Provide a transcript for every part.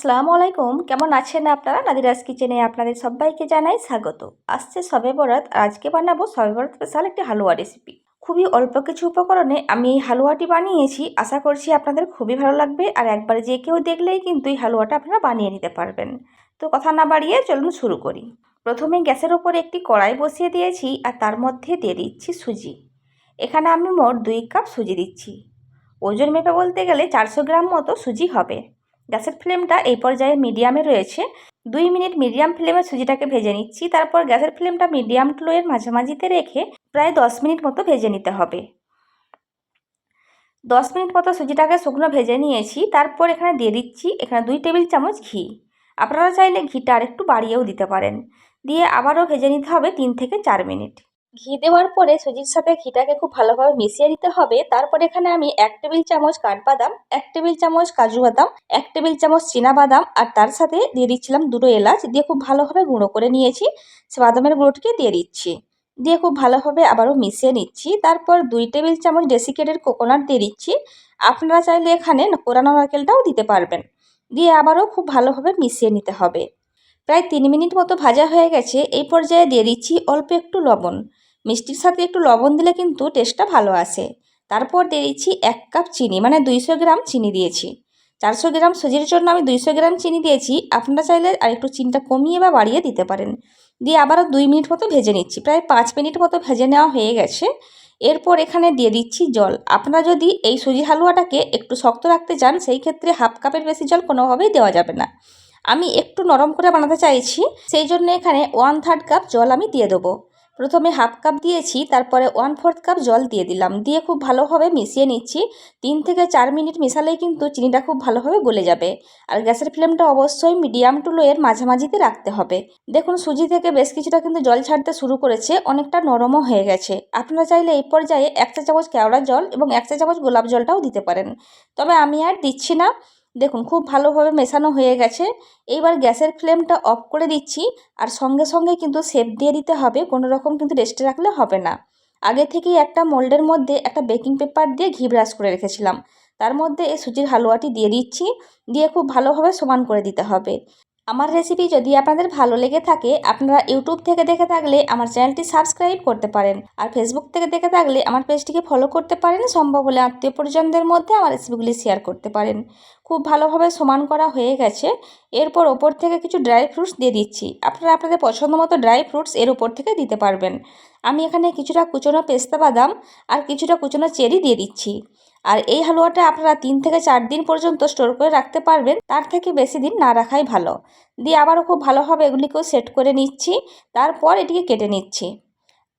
আসসালামু আলাইকুম। কেমন আছেন আপনারা? নাদিরাজ কিচেনে আপনাদের সবাইকে জানাই স্বাগত। আসছে সবে বরাত, আজকে বানাবো সবে বরাত স্পেশাল একটি হালুয়া রেসিপি খুবই অল্প কিছু উপকরণে আমি এই হালুয়াটি বানিয়েছি। আশা করছি আপনাদের খুবই ভালো লাগবে। আর একবারে যে কেউ দেখলেই কিন্তু এই হালুয়াটা আপনারা বানিয়ে নিতে পারবেন। তো কথা না বাড়িয়ে চলুন শুরু করি। প্রথমে গ্যাসের ওপরে একটি কড়াই বসিয়ে দিয়েছি আর তার মধ্যে দিয়ে দিচ্ছি সুজি। এখানে আমি মোট দুই কাপ সুজি দিচ্ছি। ওজন মেপে বলতে গেলে চারশো গ্রাম মতো সুজি হবে। গ্যাসের ফ্লেমটা এই পর্যায়ে মিডিয়ামে রয়েছে। দুই মিনিট মিডিয়াম ফ্লেমে সুজিটাকে ভেজে নিচ্ছি। তারপর গ্যাসের ফ্লেমটা মিডিয়াম টু লোয়ের মাঝামাঝিতে রেখে প্রায় দশ মিনিট মতো ভেজে নিতে হবে। দশ মিনিট মতো সুজিটাকে শুকনো ভেজে নিয়েছি। তারপর এখানে দিয়ে দিচ্ছি এখানে দুই টেবিল চামচ ঘি। আপনারা চাইলে ঘিটা আর একটু বাড়িয়েও দিতে পারেন। দিয়ে আবারও ভেজে নিতে হবে তিন থেকে চার মিনিট। ঘি দেওয়ার পরে সুজির সাথে ঘিটাকে খুব ভালোভাবে মিশিয়ে দিতে হবে। তারপর এখানে আমি এক টেবিল চামচ কাঠবাদাম, এক টেবিল চামচ কাজু বাদাম, এক টেবিল চামচ বাদাম আর তার সাথে দিয়ে দিচ্ছিলাম দুটো এলাচ দিয়ে খুব ভালোভাবে গুঁড়ো করে নিয়েছি। সে বাদামের গুঁড়োটিকে দিয়ে দিচ্ছি। দিয়ে খুব ভালোভাবে আবারও মিশিয়ে নিচ্ছি। তারপর দুই টেবিল চামচ ডেসিকেটের কোকোনাট দিয়ে দিচ্ছি। আপনারা চাইলে এখানে কোরানো নারকেলটাও দিতে পারবেন। দিয়ে আবারও খুব ভালোভাবে মিশিয়ে নিতে হবে। প্রায় তিন মিনিট মতো ভাজা হয়ে গেছে, এই পর্যায়ে দিয়ে দিচ্ছি অল্প একটু লবণ। মিষ্টির সাথে একটু লবণ দিলে কিন্তু টেস্টটা ভালো আসে। তারপর দিয়ে দিচ্ছি এক কাপ চিনি মানে দুইশো গ্রাম চিনি দিয়েছি। চারশো গ্রাম সুজির জন্য আমি দুইশো গ্রাম চিনি দিয়েছি, আপনারা চাইলে আর একটু চিনিটা কমিয়ে বা বাড়িয়ে দিতে পারেন। দিয়ে আবারও দুই মিনিট মতো ভেজে নিচ্ছি, প্রায় পাঁচ মিনিট মতো ভেজে নেওয়া হয়ে গেছে। এরপর এখানে দিয়ে দিচ্ছি জল। আপনারা যদি এই সুজি হালুয়াটাকে একটু শক্ত রাখতে চান, সেই ক্ষেত্রে হাফ কাপের বেশি জল কোনোভাবেই দেওয়া যাবে না। আমি একটু নরম করে বানাতে চাইছি, সেই জন্য এখানে ওয়ান থার্ড কাপ জল আমি দিয়ে দেবো। প্রথমে হাফ কাপ দিয়েছি, তারপরে ওয়ান ফোর্থ কাপ জল দিয়ে দিলাম। দিয়ে খুব ভালোভাবে মিশিয়ে নিচ্ছি। তিন থেকে চার মিনিট মিশালেই কিন্তু চিনিটা খুব ভালোভাবে গলে যাবে। আর গ্যাসের ফ্লেমটা অবশ্যই মিডিয়াম টু লোয়ের মাঝামাঝিতে রাখতে হবে। দেখুন, সুজি থেকে বেশ কিছুটা কিন্তু জল ছাড়তে শুরু করেছে, অনেকটা নরমও হয়ে গেছে। আপনারা চাইলে এই পর্যায়ে এক চা চামচ কেওড়া জল এবং এক চা চামচ গোলাপ জলটাও দিতে পারেন। তবে আমি আর দিচ্ছি না। দেখুন, খুব ভালোভাবে মেশানো হয়ে গেছে। এইবার গ্যাসের ফ্লেমটা অফ করে দিচ্ছি আর সঙ্গে সঙ্গে কিন্তু সেপ দিয়ে দিতে হবে, কোনো রকম কিন্তু রেস্টে রাখলে হবে না। আগে থেকেই একটা মোল্ডের মধ্যে একটা বেকিং পেপার দিয়ে ঘি ব্রাশ করে রেখেছিলাম। তার মধ্যে এই সুজির হালুয়াটি দিয়ে দিচ্ছি, দিয়ে খুব ভালোভাবে সমান করে দিতে হবে। আমার রেসিপি যদি আপনাদের ভালো লেগে থাকে, আপনারা ইউটিউব থেকে দেখে থাকলে আমার চ্যানেলটি সাবস্ক্রাইব করতে পারেন। আর ফেসবুক থেকে দেখে থাকলে আমার পেজটিকে ফলো করতে পারেন, সম্ভব হলে আত্মীয় পরিজনদের মধ্যে আমার রেসিপিগুলি শেয়ার করতে পারেন। খুব ভালোভাবে সমান করা হয়ে গেছে। এরপর ওপর থেকে কিছু ড্রাই ফ্রুটস দিয়ে দিচ্ছি। আপনারা আপনাদের পছন্দ মতো ড্রাই ফ্রুটস এর উপর থেকে দিতে পারবেন। আমি এখানে কিছুটা কুচনো পেস্তা বাদাম আর কিছুটা কুচনো চেরি দিয়ে দিচ্ছি। আর এই হালুয়াটা আপনারা তিন থেকে চার দিন পর্যন্ত স্টোর করে রাখতে পারবেন, তার থেকে বেশি দিন না রাখাই ভালো। দিয়ে আবারও খুব ভালোভাবে এগুলিকেও সেট করে নিচ্ছি, তারপর এটিকে কেটে নিচ্ছি।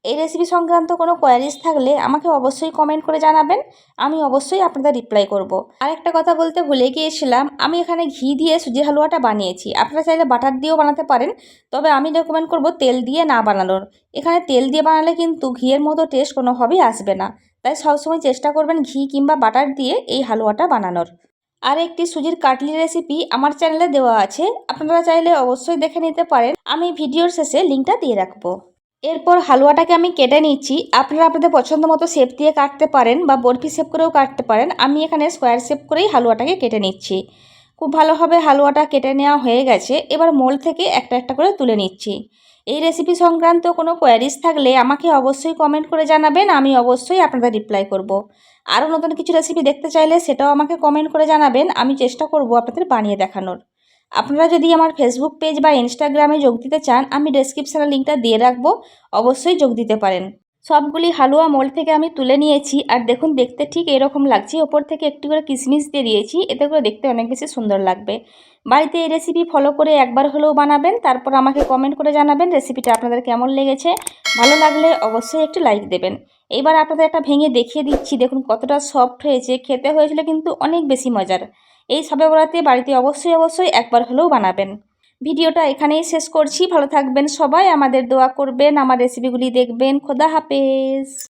এই রেসিপি সংক্রান্ত কোনো কোয়ারিজ থাকলে আমাকে অবশ্যই কমেন্ট করে জানাবেন, আমি অবশ্যই আপনাদের রিপ্লাই করব। আরেকটা কথা বলতে ভুলে গিয়েছিলাম, আমি এখানে ঘি দিয়ে সুজির হালুয়াটা বানিয়েছি। আপনারা চাইলে বাটার দিয়েও বানাতে পারেন, তবে আমি রেকমেন্ড করব তেল দিয়ে না বানানোর। এখানে তেল দিয়ে বানালে কিন্তু ঘিয়ের মতো টেস্ট কোনোভাবেই আসবে না। তাই সবসময় চেষ্টা করবেন ঘি কিংবা বাটার দিয়ে এই হালুয়াটা বানানোর। আর একটি সুজির কাটলি রেসিপি আমার চ্যানেলে দেওয়া আছে, আপনারা চাইলে অবশ্যই দেখে নিতে পারেন। আমি ভিডিওর শেষে লিঙ্কটা দিয়ে রাখব। এরপর হালুয়াটাকে আমি কেটে নিচ্ছি। আপনারা আপনাদের পছন্দ মতো শেপ দিয়ে কাটতে পারেন বা বরফি শেপ করেও কাটতে পারেন। আমি এখানে স্কোয়ার শেপ করেই হালুয়াটাকে কেটে নিচ্ছি। খুব ভালোভাবে হালুয়াটা কেটে নেওয়া হয়ে গেছে। এবার মোল থেকে একটা একটা করে তুলে নিচ্ছি। এই রেসিপি সংক্রান্ত কোনো কোয়ারিজ থাকলে আমাকে অবশ্যই কমেন্ট করে জানাবেন, আমি অবশ্যই আপনাদের রিপ্লাই করব। আরও নতুন কিছু রেসিপি দেখতে চাইলে সেটাও আমাকে কমেন্ট করে জানাবেন, আমি চেষ্টা করব আপনাদের বানিয়ে দেখানোর আপনারা যদি আমার ফেসবুক পেজ বা ইনস্টাগ্রামে যোগ দিতে চান, আমি ডেসক্রিপশানে লিঙ্কটা দিয়ে রাখব, অবশ্যই যোগ দিতে পারেন সবগুলি হালুয়া মোল থেকে আমি তুলে নিয়েছি। আর দেখুন, দেখতে ঠিক এরকম লাগছে। ওপর থেকে একটু করে কিশমিশ দিয়ে দিয়েছি। এতে করে দেখতে অনেক বেশি সুন্দর লাগবে। বাড়িতে এই রেসিপি ফলো করে একবার হলেও বানাবেন। তারপর আমাকে কমেন্ট করে জানাবেন রেসিপিটা আপনাদের কেমন লেগেছে। ভালো লাগলে অবশ্যই একটু লাইক দেবেন। এইবার আপনাদের একটা ভেঙে দেখিয়ে দিচ্ছি। দেখুন, কতটা সফট হয়েছে। খেতে হয়েছিল কিন্তু অনেক বেশি মজার। এই সবে বরাতে বাড়িতে অবশ্যই অবশ্যই একবার হলেও বানাবেন। ভিডিওটা এখানেই শেষ করছি। ভালো থাকবেন সবাই। আমাদের দোয়া করবেন, আমার রেসিপিগুলি দেখবেন। খোদা হাফেজ।